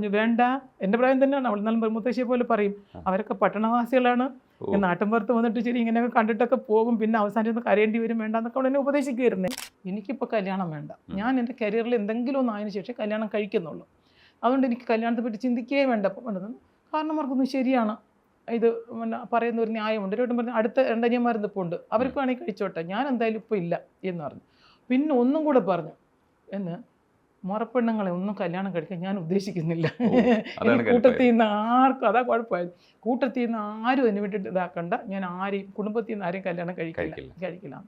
പറഞ്ഞു വേണ്ട എന്റെ പ്രായം തന്നെയാണ്. അവൾ എന്നാലും മുത്തശ്ശിയെ പോലെ പറയും അവരൊക്കെ പട്ടണവാസികളാണ്. നാട്ടിൻ നാട്ടിൻപുറത്ത് വന്നിട്ട് ശരി ഇങ്ങനെയൊക്കെ കണ്ടിട്ടൊക്കെ പോകും പിന്നെ അവസാനം ഒന്ന് കരയേണ്ടി വരും വേണ്ട എന്നൊക്കെ അവൾ എന്നെ ഉപദേശിക്കുമായിരുന്നേ എനിക്കിപ്പോൾ കല്യാണം വേണ്ട. ഞാൻ എന്റെ കരിയറിൽ എന്തെങ്കിലും ഒന്ന് ആയതിനു ശേഷം കല്യാണം കഴിക്കുന്നുള്ളൂ. അതുകൊണ്ട് എനിക്ക് കല്യാണത്തെ പറ്റി ചിന്തിക്കുകയേ വേണ്ട. വേണ്ടത് അവർക്കൊന്നും ശരിയാണ്. ഇത് പിന്നെ പറയുന്ന ഒരു ന്യായമുണ്ട്. ഒരു പറഞ്ഞു അടുത്ത രണ്ടനിയന്മാരും ഇപ്പോൾ ഉണ്ട്? അവർക്ക് വേണമെങ്കിൽ കഴിച്ചോട്ടെ. ഞാൻ എന്തായാലും ഇപ്പോൾ ഇല്ല. എന്ന് പറഞ്ഞു. പിന്നെ ഒന്നും കൂടെ പറഞ്ഞു. എന്ന് മുറപ്പെണ്ണുങ്ങളെ ഒന്നും കല്യാണം കഴിക്കാൻ ഞാൻ ഉദ്ദേശിക്കുന്നില്ല. കൂട്ടത്തിൽ നിന്ന് ആർക്കും അതാ കുഴപ്പമായത് കൂട്ടത്തിൽ നിന്ന് ആരും എന്നെ വിട്ടിട്ട് ഇതാക്കണ്ട ഞാൻ ആരെയും കുടുംബത്തിൽ നിന്ന് ആരെയും കല്യാണം കഴിക്കില്ല. കഴിക്കില്ല.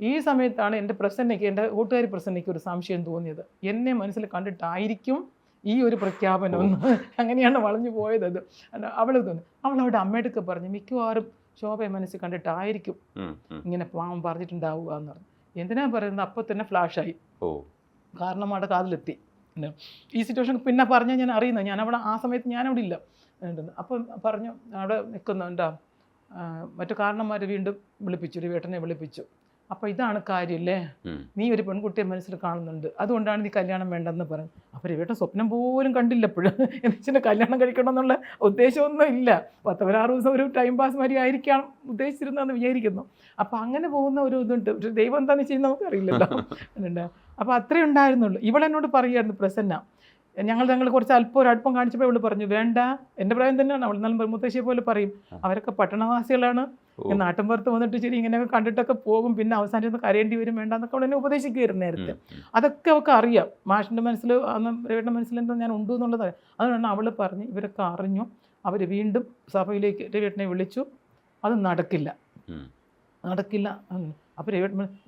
ഈ സമയത്താണ് എന്റെ പ്രസന്നയ്ക്ക് എന്റെ കൂട്ടുകാരി പ്രസന്നയ്ക്ക് ഒരു സംശയം തോന്നിയത്. എന്നെ മനസ്സിൽ കണ്ടിട്ടായിരിക്കും ഈ ഒരു പ്രഖ്യാപനം ഒന്ന് അങ്ങനെയാണ് വളഞ്ഞു പോയത് അത്. അവൾ തോന്നി അവൾ അവിടെ അമ്മയുടെ പറഞ്ഞു മിക്കവാറും ശോഭയെ മനസ്സിൽ കണ്ടിട്ടായിരിക്കും. ഇങ്ങനെ പാവം പറഞ്ഞിട്ടുണ്ടാവുക എന്ന് പറഞ്ഞു. എന്തിനാ പറയുന്നത്? അപ്പോൾ തന്നെ ഫ്ലാഷായി ഓ കാരണം അവിടെ കാതിലെത്തി. ഈ സിറ്റുവേഷൻ പിന്നെ പറഞ്ഞാൽ ഞാൻ അറിയുന്നത്. ഞാൻ അവിടെ ആ സമയത്ത് ഞാനവിടെ ഇല്ല. അപ്പം പറഞ്ഞു അവിടെ നിൽക്കുന്ന. എന്താ മറ്റു കാരണന്മാർ വീണ്ടും വിളിപ്പിച്ചു. ഒരു വേട്ടനെ വിളിപ്പിച്ചു. അപ്പോൾ ഇതാണ് കാര്യമല്ലേ. നീ ഒരു പെൺകുട്ടിയെ മനസ്സിൽ കാണുന്നുണ്ട്. അതുകൊണ്ടാണ് നീ കല്യാണം വേണ്ടെന്ന് പറഞ്ഞു അപ്പോൾ രവിയേട്ടൻ സ്വപ്നം പോലും കണ്ടില്ല എപ്പോഴും എന്നുവെച്ചാൽ കല്യാണം കഴിക്കണം എന്നുള്ള ഉദ്ദേശമൊന്നും ഇല്ല. പത്തൊരാറ് ദിവസം ഒരു ടൈം പാസ് മാതിരി ആയിരിക്കാം ഉദ്ദേശിച്ചിരുന്നതെന്ന് വിചാരിക്കുന്നു. അപ്പോൾ അങ്ങനെ പോകുന്ന ഒരു ഇതുണ്ട്. പക്ഷേ ദൈവം എന്താണെന്ന് ചെയ്യുന്നത് നമുക്കറിയില്ലല്ലോ. ഉണ്ട് അപ്പോൾ അത്രേ ഉണ്ടായിരുന്നുള്ളൂ. ഇവളെന്നോട് പറയുമായിരുന്നു പ്രസന്ന ഞങ്ങൾ ഞങ്ങൾ കുറച്ച് അല്പം ഒരു അടുപ്പം കാണിച്ചപ്പോൾ ഇവൾ പറഞ്ഞു വേണ്ട എന്റെ പ്രായം തന്നെയാണ്. അവൾ എന്നാലും മുത്തശ്ശിയെ പോലെ പറയും അവരൊക്കെ പട്ടണവാസികളാണ്. നാട്ടിൻ പുറത്ത് വന്നിട്ട് ശരി ഇങ്ങനെയൊക്കെ കണ്ടിട്ടൊക്കെ പോകും പിന്നെ അവസാനം ഒന്ന് കരയേണ്ടി വരും വേണ്ട എന്നൊക്കെ അവളെന്നെ എന്നെ ഉപദേശിക്കുമായിരുന്നു നേരത്തെ. അതൊക്കെ അവൾക്ക് അറിയാം. മാഷിന്റെ മനസ്സിൽ അന്ന് രവിയുടെ മനസ്സിൽ എന്താ ഞാൻ ഉണ്ട് എന്നുള്ളത് അതുകൊണ്ടാണ് അവൾ പറഞ്ഞ് ഇവരൊക്കെ അറിഞ്ഞു. അവർ വീണ്ടും സഭയിലേക്ക് രവിയേട്ടനെ വിളിച്ചു. അത് നടക്കില്ല. നടക്കില്ല. അപ്പോൾ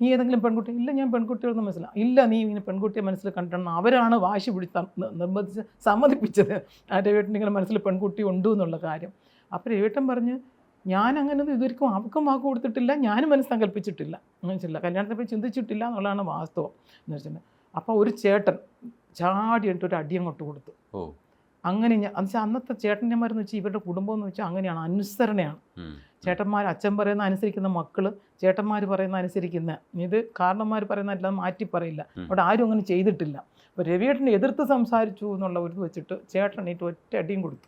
നീ ഏതെങ്കിലും പെൺകുട്ടി ഇല്ല ഞാൻ പെൺകുട്ടികളൊന്നും മനസ്സിലാവും ഇല്ല നീ ഇങ്ങനെ പെൺകുട്ടിയെ മനസ്സിൽ കണ്ടിട്ടുണ്ട് അവരാണ് വാശി പിടിച്ച് നിർബന്ധിച്ച് സമ്മതിപ്പിച്ചത്. ആ രവിയേട്ടൻ ഇങ്ങനെ മനസ്സിൽ പെൺകുട്ടി ഉണ്ട് എന്നുള്ള കാര്യം. അപ്പോൾ രവേട്ടൻ പറഞ്ഞ് ഞാൻ അങ്ങനെ ഇതൊരിക്കും അവൾക്കും വാക്ക് കൊടുത്തിട്ടില്ല ഞാനും മനസ്സങ്കല്പിച്ചിട്ടില്ല എന്ന് വെച്ചില്ല കല്യാണത്തെപ്പറ്റി ചിന്തിച്ചിട്ടില്ല എന്നുള്ളതാണ് വാസ്തവം. എന്ന് വെച്ചിട്ടുണ്ടെങ്കിൽ അപ്പോൾ ഒരു ചേട്ടൻ ചാടിയിട്ട് ഒരു അടി അങ്ങോട്ട് കൊടുത്തു. അങ്ങനെ ഞാൻ എന്നുവെച്ചാൽ അന്നത്തെ ചേട്ടന്മാരെന്ന് വെച്ചാൽ ഇവരുടെ കുടുംബം എന്ന് വെച്ചാൽ അങ്ങനെയാണ് അനുസരണയാണ്. ചേട്ടന്മാർ അച്ഛൻ പറയുന്ന അനുസരിക്കുന്ന മക്കൾ ചേട്ടന്മാർ പറയുന്ന അനുസരിക്കുന്ന ഇത് കാരണന്മാർ പറയുന്ന എല്ലാം മാറ്റി പറയില്ല. അവിടെ ആരും അങ്ങനെ ചെയ്തിട്ടില്ല. അപ്പോൾ രവിയേട്ടനെ എതിർത്ത് സംസാരിച്ചു എന്നുള്ള ഒരു വെച്ചിട്ട് ചേട്ടൻ ഏറ്റവും ഒറ്റ അടിയും കൊടുത്തു.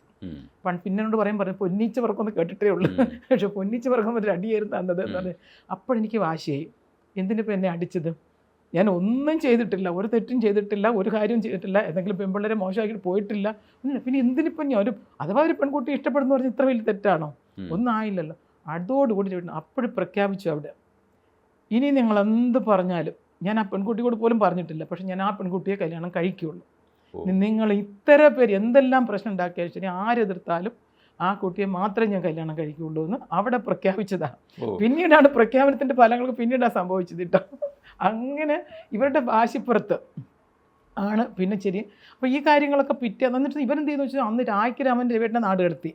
പൺ പിന്നോട് പറയും പറഞ്ഞു പൊന്നിച്ച് പറക്കൊന്ന് കേട്ടിട്ടേ ഉള്ളൂ. പക്ഷെ പൊന്നിച്ച പറക്കം ഒരു അടിയായിരുന്നു തന്നത് എന്ന് പറഞ്ഞ്. അപ്പോഴെനിക്ക് വാശിയായി. എന്തിനിപ്പോൾ എന്നെ അടിച്ചത്? ഞാൻ ഒന്നും ചെയ്തിട്ടില്ല ഒരു തെറ്റും ചെയ്തിട്ടില്ല ഒരു കാര്യവും ചെയ്തിട്ടില്ല എന്തെങ്കിലും പെൺപിള്ളേരെ മോശമാക്കിയിട്ട് പോയിട്ടില്ല. ഒന്നുമില്ല. പിന്നെ എന്തിനിപ്പം ഞാൻ ഒരു അഥവാ ഒരു പെൺകുട്ടി ഇഷ്ടപ്പെടുന്ന പറഞ്ഞ് ഇത്ര വലിയ തെറ്റാണോ. ഒന്നും ആയില്ലല്ലോ. അതോടുകൂടി ചോദിക്കണം അപ്പോഴും പ്രഖ്യാപിച്ചു അവിടെ. ഇനി നിങ്ങൾ എന്ത് പറഞ്ഞാലും ഞാൻ ആ പെൺകുട്ടിയോട് പോലും പറഞ്ഞിട്ടില്ല. പക്ഷെ ഞാൻ ആ പെൺകുട്ടിയെ കല്യാണം കഴിക്കുകയുള്ളൂ. നിങ്ങൾ ഇത്ര പേര് എന്തെല്ലാം പ്രശ്നം ഉണ്ടാക്കിയാൽ ശരി ആരെതിർത്താലും ആ കുട്ടിയെ മാത്രമേ ഞാൻ കല്യാണം കഴിക്കുകയുള്ളൂ എന്ന് അവിടെ പ്രഖ്യാപിച്ചതാണ്. പിന്നീടാണ് പ്രഖ്യാപനത്തിന്റെ ഫലങ്ങൾക്ക് പിന്നീടാണ് സംഭവിച്ചത് കേട്ടോ. അങ്ങനെ ഇവരുടെ വാശിപ്പുറത്ത് ആണ്. പിന്നെ ശരി അപ്പോൾ ഈ കാര്യങ്ങളൊക്കെ പിറ്റേ എന്നിട്ട് ഇവരെന്ത് ചെയ്യുന്നു വെച്ചാൽ അന്ന് രായ്ക്ക് രാമൻ രവിയുടെ നാട് കടത്തി.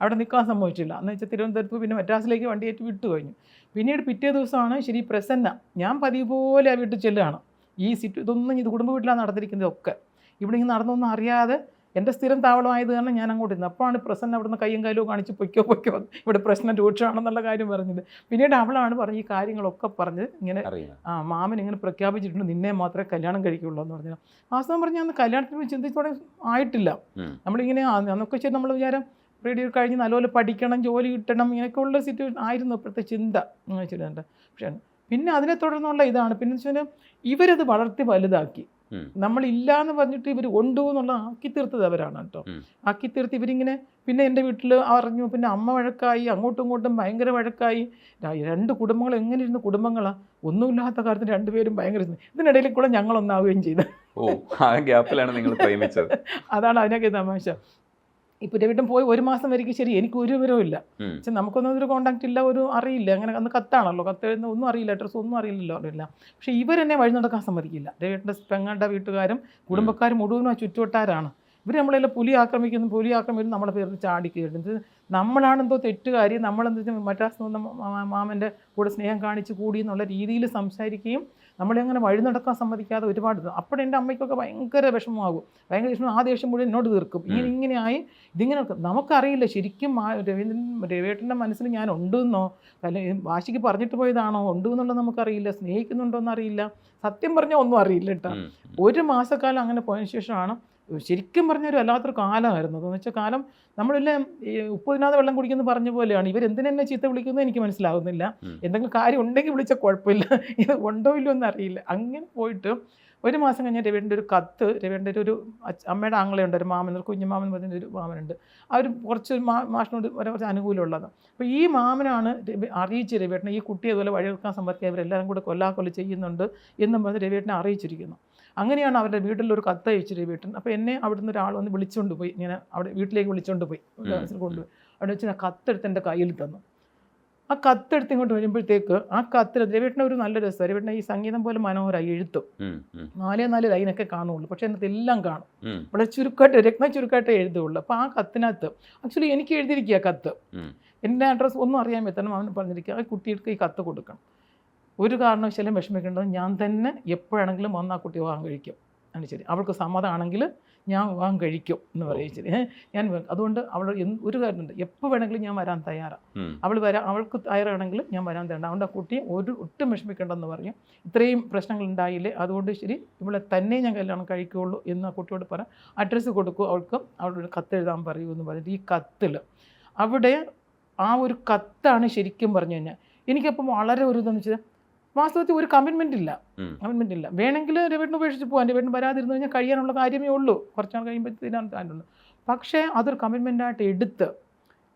അവിടെ നിൽക്കാൻ സംഭവിച്ചില്ല എന്ന് വെച്ചാൽ തിരുവനന്തപുരത്ത് പിന്നെ മദ്രാസിലേക്ക് വണ്ടിയേറ്റ് വിട്ടു കഴിഞ്ഞു. പിന്നീട് പിറ്റേ ദിവസമാണ് ശരി പ്രസന്ന ഞാൻ പതിവ് പോലെ ആ വീട്ടിൽ ചെല്ലുകയാണ്. ഈ സിറ്റ് ഇതൊന്നും ഇത് കുടുംബ വീട്ടിലാണ് നടന്നിരിക്കുന്നതൊക്കെ. ഇവിടെ ഇങ്ങനെ നടന്നൊന്നും അറിയാതെ എന്റെ സ്ഥിരം താവളമായത് കാരണം ഞാൻ അങ്ങോട്ട് ഇരുന്നു അപ്പോഴാണ് പ്രസന്ന അവിടുന്ന് കയ്യും കാലും കാണിച്ച് പൊയ്ക്കോ പൊയ്ക്കോ ഇവിടെ പ്രശ്നം രൂക്ഷമാണെന്നുള്ള കാര്യം പറഞ്ഞത്. പിന്നീട് അവളാണ് പറഞ്ഞ് ഈ കാര്യങ്ങളൊക്കെ പറഞ്ഞ് ഇങ്ങനെ ആ മാമൻ ഇങ്ങനെ പ്രഖ്യാപിച്ചിട്ടുണ്ട് നിന്നെ മാത്രമേ കല്യാണം കഴിക്കുള്ളൂ എന്ന് പറഞ്ഞു. വാസ്തവം പറഞ്ഞാൽ അന്ന് കല്യാണത്തിന് ചിന്തിച്ചോടെ ആയിട്ടില്ല. നമ്മളിങ്ങനെ അന്നൊക്കെ ശരി നമ്മൾ വിചാരം റേഡിയോ കഴിഞ്ഞ് നല്ലപോലെ പഠിക്കണം ജോലി കിട്ടണം ഇങ്ങനെയൊക്കെ ഉള്ള സിറ്റുവേഷൻ ആയിരുന്നു ഇപ്പോഴത്തെ ചിന്ത എന്ന് വെച്ചിട്ടുണ്ട്. പക്ഷേ പിന്നെ അതിനെ തുടർന്നുള്ള ഇതാണ്. പിന്നെ വെച്ചാൽ ഇവരത് വളർത്തി വലുതാക്കി. ഉം. നമ്മളില്ല എന്ന് പറഞ്ഞിട്ട് ഇവർ ഉണ്ടു എന്നുള്ള ആക്കി തീർത്തത് അവരാണ് കേട്ടോ. ആക്കി തീർത്ത് ഇവരിങ്ങനെ പിന്നെ എന്റെ വീട്ടിൽ അറിഞ്ഞു. പിന്നെ അമ്മ വഴക്കായി അങ്ങോട്ടും ഇങ്ങോട്ടും ഭയങ്കര വഴക്കായി. രണ്ട് കുടുംബങ്ങൾ എങ്ങനെ ഇരുന്ന കുടുംബങ്ങളാണ് ഒന്നുമില്ലാത്ത കാര്യത്തിന് രണ്ടുപേരും ഭയങ്കര. ഇതിനിടയിൽ കൂടെ ഞങ്ങളൊന്നാവുകയും ചെയ്തു. ഓ ആ ഗ്യാപ്പിലാണ് നിങ്ങൾ പ്രേമിച്ചത്. അതാണ് അതിനൊക്കെ തമാശ. ഇപ്പോൾ രവിട്ടം പോയി ഒരു മാസം വരയ്ക്ക് ശരി എനിക്ക് ഒരു വിവരവും ഇല്ല. പക്ഷെ നമുക്കൊന്നും ഒരു കോണ്ടാക്ട് ഇല്ല ഒരു അറിയില്ല. അങ്ങനെ അന്ന് കത്താണല്ലോ കത്ത് എഴുതുന്ന ഒന്നും അറിയില്ല അഡ്രസ്സ് ഒന്നും അറിയില്ലല്ലോ അറിയില്ല. പക്ഷെ ഇവർ ഇവരെന്നെ വഴി നടക്കാൻ സമ്മതിക്കില്ല. രവിട്ടന്റെ പെങ്ങളുടെ വീട്ടുകാരും കുടുംബക്കാരും മുഴുവനും ആ ചുറ്റുവട്ടാരാണ്. ഇവർ നമ്മളെല്ലാം പുലി ആക്രമിക്കുന്നു പുലി ആക്രമിക്കുന്നു നമ്മളെ പേരിൽ ചാടി കയറുന്നത് നമ്മളാണെന്തോ തെറ്റുകാരി നമ്മളെന്താ വെച്ചാൽ മറ്റാസ് വന്ന മാമന്റെ കൂടെ സ്നേഹം കാണിച്ച് കൂടി എന്നുള്ള രീതിയിൽ സംസാരിക്കുകയും നമ്മളെ അങ്ങനെ വഴി നടക്കാൻ സമ്മതിക്കാതെ ഒരുപാട് അപ്പോഴും അപ്പോൾ എന്റെ അമ്മയ്ക്കൊക്കെ ഭയങ്കര വിഷമമാകും. ഭയങ്കര വിഷമം. ആ ദേഷ്യം മുഴുവൻ എന്നോട് തീർക്കും. ഇങ്ങനെ ഇങ്ങനെയായി ഇതിങ്ങനെ നമുക്കറിയില്ല ശരിക്കും ആ രവീന്ദ്രൻ രവിയേട്ടന്റെ മനസ്സിൽ ഞാൻ ഉണ്ടെന്നോ അല്ലെങ്കിൽ വാശിക്ക് പറഞ്ഞിട്ട് പോയതാണോ ഉണ്ട് എന്നുള്ളത് നമുക്കറിയില്ല സ്നേഹിക്കുന്നുണ്ടോ എന്നറിയില്ല സത്യം പറഞ്ഞാൽ ഒന്നും അറിയില്ല കേട്ടോ. ഒരു മാസക്കാലം അങ്ങനെ പോയതിന് ശേഷമാണ് ശരിക്കും പറഞ്ഞ ഒരു വല്ലാത്തൊരു കാലമായിരുന്നു. അതെന്ന് വെച്ചാൽ കാലം നമ്മളെല്ലാം ഈ ഉപ്പതിനാഥ് വെള്ളം കുടിക്കുന്നു പറഞ്ഞ പോലെയാണ്. ഇവർ എന്തിനെന്നെ ചീത്ത വിളിക്കുന്നത് എനിക്ക് മനസ്സിലാകുന്നില്ല എന്തെങ്കിലും കാര്യം ഉണ്ടെങ്കിൽ വിളിച്ചാൽ കുഴപ്പമില്ല. ഇത് ഉണ്ടോ ഇല്ലോ എന്നറിയില്ല അങ്ങനെ പോയിട്ട് ഒരു മാസം കഴിഞ്ഞ് രവിയുടെ ഒരു കത്ത് രവിയുടെ ഒരു അമ്മയുടെ ആങ്ങളയുണ്ട് ഒരു മാമൻ ഒരു കുഞ്ഞുമാമൻ പറഞ്ഞ ഒരു മാമനുണ്ട്. അവർ കുറച്ച് മാ മാഷിനോട് കുറച്ച് അനുകൂലമുള്ളത്. അപ്പോൾ ഈ മാമനാണ് രവി അറിയിച്ച് രവിയേട്ടനെ ഈ കുട്ടിയെ അതുപോലെ വഴിയെടുക്കാൻ സമ്പർക്കം ഇവരെല്ലാവരും കൂടെ കൊല്ലാക്കൊല്ല ചെയ്യുന്നുണ്ട് എന്നും പറഞ്ഞ് രവിയേട്ടനെ അറിയിച്ചിരിക്കുന്നു. അങ്ങനെയാണ് അവരുടെ വീട്ടിൽ ഒരു കത്ത് അയച്ചിട്ട് വീട്ടിൽ അപ്പോൾ എന്നെ അവിടുന്ന് ഒരാൾ വന്ന് വിളിച്ചുകൊണ്ട് പോയി. ഇങ്ങനെ അവിടെ വീട്ടിലേക്ക് വിളിച്ചുകൊണ്ട് പോയി. കൊണ്ടുപോയി അവിടെ വെച്ച് ഞാൻ കത്തെടുത്ത് എന്റെ കയ്യിൽ തന്നു. ആ കത്തെടുത്ത് ഇങ്ങോട്ട് വരുമ്പോഴത്തേക്ക് ആ കത്തിൽ രവിയേട്ടനെ ഒരു നല്ല രസം. രവിയേട്ടനെ ഈ സംഗീതം പോലെ മനോഹരമായി എഴുത്തും. നാലേ നാല് ലൈനൊക്കെ കാണുള്ളൂ പക്ഷേ അതിനകത്ത് എല്ലാം കാണും. വളരെ ചുരുക്കമായിട്ട് രത്ന ചുരുക്കമായിട്ടേ എഴുതുള്ളൂ അപ്പോൾ ആ കത്തിനകത്ത് ആക്ച്വലി എനിക്ക് എഴുതിയിരിക്കുക കത്ത്. എന്റെ അഡ്രസ്സ് ഒന്നും അറിയാൻ പറ്റണം അവൻ പറഞ്ഞിരിക്കുക ആ കുട്ടികൾക്ക് ഈ കത്ത് കൊടുക്കണം. ഒരു കാരണവശാലും വിഷമിക്കേണ്ടത് ഞാൻ തന്നെ എപ്പോഴാണെങ്കിലും വന്ന് ആ കുട്ടി വിവാഹം കഴിക്കും. ആണ് ശരി. അവൾക്ക് സമ്മതമാണെങ്കിൽ ഞാൻ വിവാഹം കഴിക്കും എന്ന് പറയും. ശരി. ഞാൻ അതുകൊണ്ട് അവൾ ഒരു കാര്യമുണ്ട്. എപ്പോൾ വേണമെങ്കിലും ഞാൻ വരാൻ തയ്യാറാണ് അവൾ വരാ അവൾക്ക് തയ്യാറാണെങ്കിൽ ഞാൻ വരാൻ തയ്യാറാണ് അതുകൊണ്ട് ആ കുട്ടിയെ ഒരു ഒട്ടും വിഷമിക്കേണ്ടെന്ന് പറഞ്ഞു ഇത്രയും പ്രശ്നങ്ങൾ ഉണ്ടായില്ലേ? അതുകൊണ്ട് ശരി ഇവളെ തന്നെ ഞാൻ കല്യാണം കഴിക്കുകയുള്ളൂ എന്ന് ആ കുട്ടിയോട് പറയാം അഡ്രസ്സ് കൊടുക്കും അവൾക്ക് അവളൊരു കത്ത് എഴുതാൻ പറയൂ എന്ന് പറഞ്ഞിട്ട് ഈ കത്തിൽ അവിടെ ആ ഒരു കത്താണ് ശരിക്കും പറഞ്ഞു കഴിഞ്ഞാൽ. എനിക്കപ്പം വളരെ ഒരു ഇതെന്ന് വെച്ചാൽ വാസ്തവത്തിൽ ഒരു കമ്മിറ്റ്മെന്റ് ഇല്ല. കമ്മിറ്റ്മെന്റ് ഇല്ല. വേണമെങ്കിൽ രവിട്ടിന് ഉപേക്ഷിച്ച് പോകാൻ രവിട്ടിന് വരാതിരുന്നു കഴിഞ്ഞാൽ കഴിയാനുള്ള കാര്യമേ ഉള്ളൂ. കുറച്ചാൾ കഴിയുമ്പോഴത്തേനാണ് കാര്യമുള്ളൂ പക്ഷേ അതൊരു കമ്മിറ്റ്മെന്റായിട്ട് എടുത്ത്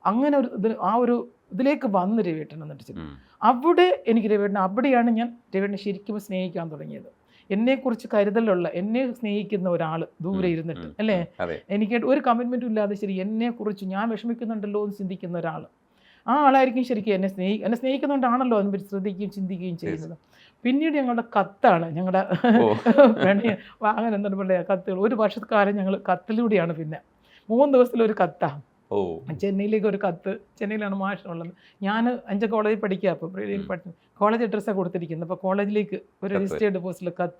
അങ്ങനെ ഒരു ഇത് ആ ഒരു ഇതിലേക്ക് വന്ന് രവേട്ടൻ എന്നിട്ട്. അവിടെ എനിക്ക് രവേട്ടൻ അവിടെയാണ് ഞാൻ രവേട്ടനെ ശരിക്കും സ്നേഹിക്കാൻ തുടങ്ങിയത്. എന്നെക്കുറിച്ച് കരുതലുള്ള എന്നെ സ്നേഹിക്കുന്ന ഒരാൾ ദൂരെ ഇരുന്നിട്ട് അല്ലേ? എനിക്ക് ഒരു കമ്മിറ്റ്മെന്റും ഇല്ലാതെ ശരി എന്നെക്കുറിച്ച് ഞാൻ വിഷമിക്കുന്നുണ്ടല്ലോ എന്ന് ചിന്തിക്കുന്ന ഒരാൾ ആ ആളായിരിക്കും ശരിക്കും എന്നെ സ്നേഹി എന്നെ സ്നേഹിക്കുന്നതുകൊണ്ടാണല്ലോ അതിന് ശ്രദ്ധിക്കുകയും ചിന്തിക്കുകയും ചെയ്യുന്നത്. പിന്നീട് ഞങ്ങളുടെ കത്താണ് ഞങ്ങളുടെ. പ്രണയ അങ്ങനെ എന്താണ് പറയുക കത്തുകൾ. ഒരു വർഷക്കാലം ഞങ്ങൾ കത്തിലൂടെയാണ് പിന്നെ. മൂന്ന് ദിവസത്തിലൊരു കത്താണ് ചെന്നൈയിലേക്ക് ഒരു കത്ത്. ചെന്നൈയിലാണ് മാഷുള്ളത്. ഞാൻ അഞ്ച് കോളേജിൽ പഠിക്കുക അപ്പോൾ പഠിച്ചു കോളേജ് അഡ്രസ്സാണ് കൊടുത്തിരിക്കുന്നത്. അപ്പോൾ കോളേജിലേക്ക് ഒരു രജിസ്റ്റേഡ് രജിസ്റ്റേർഡ് പോസ്റ്റിൽ കത്ത്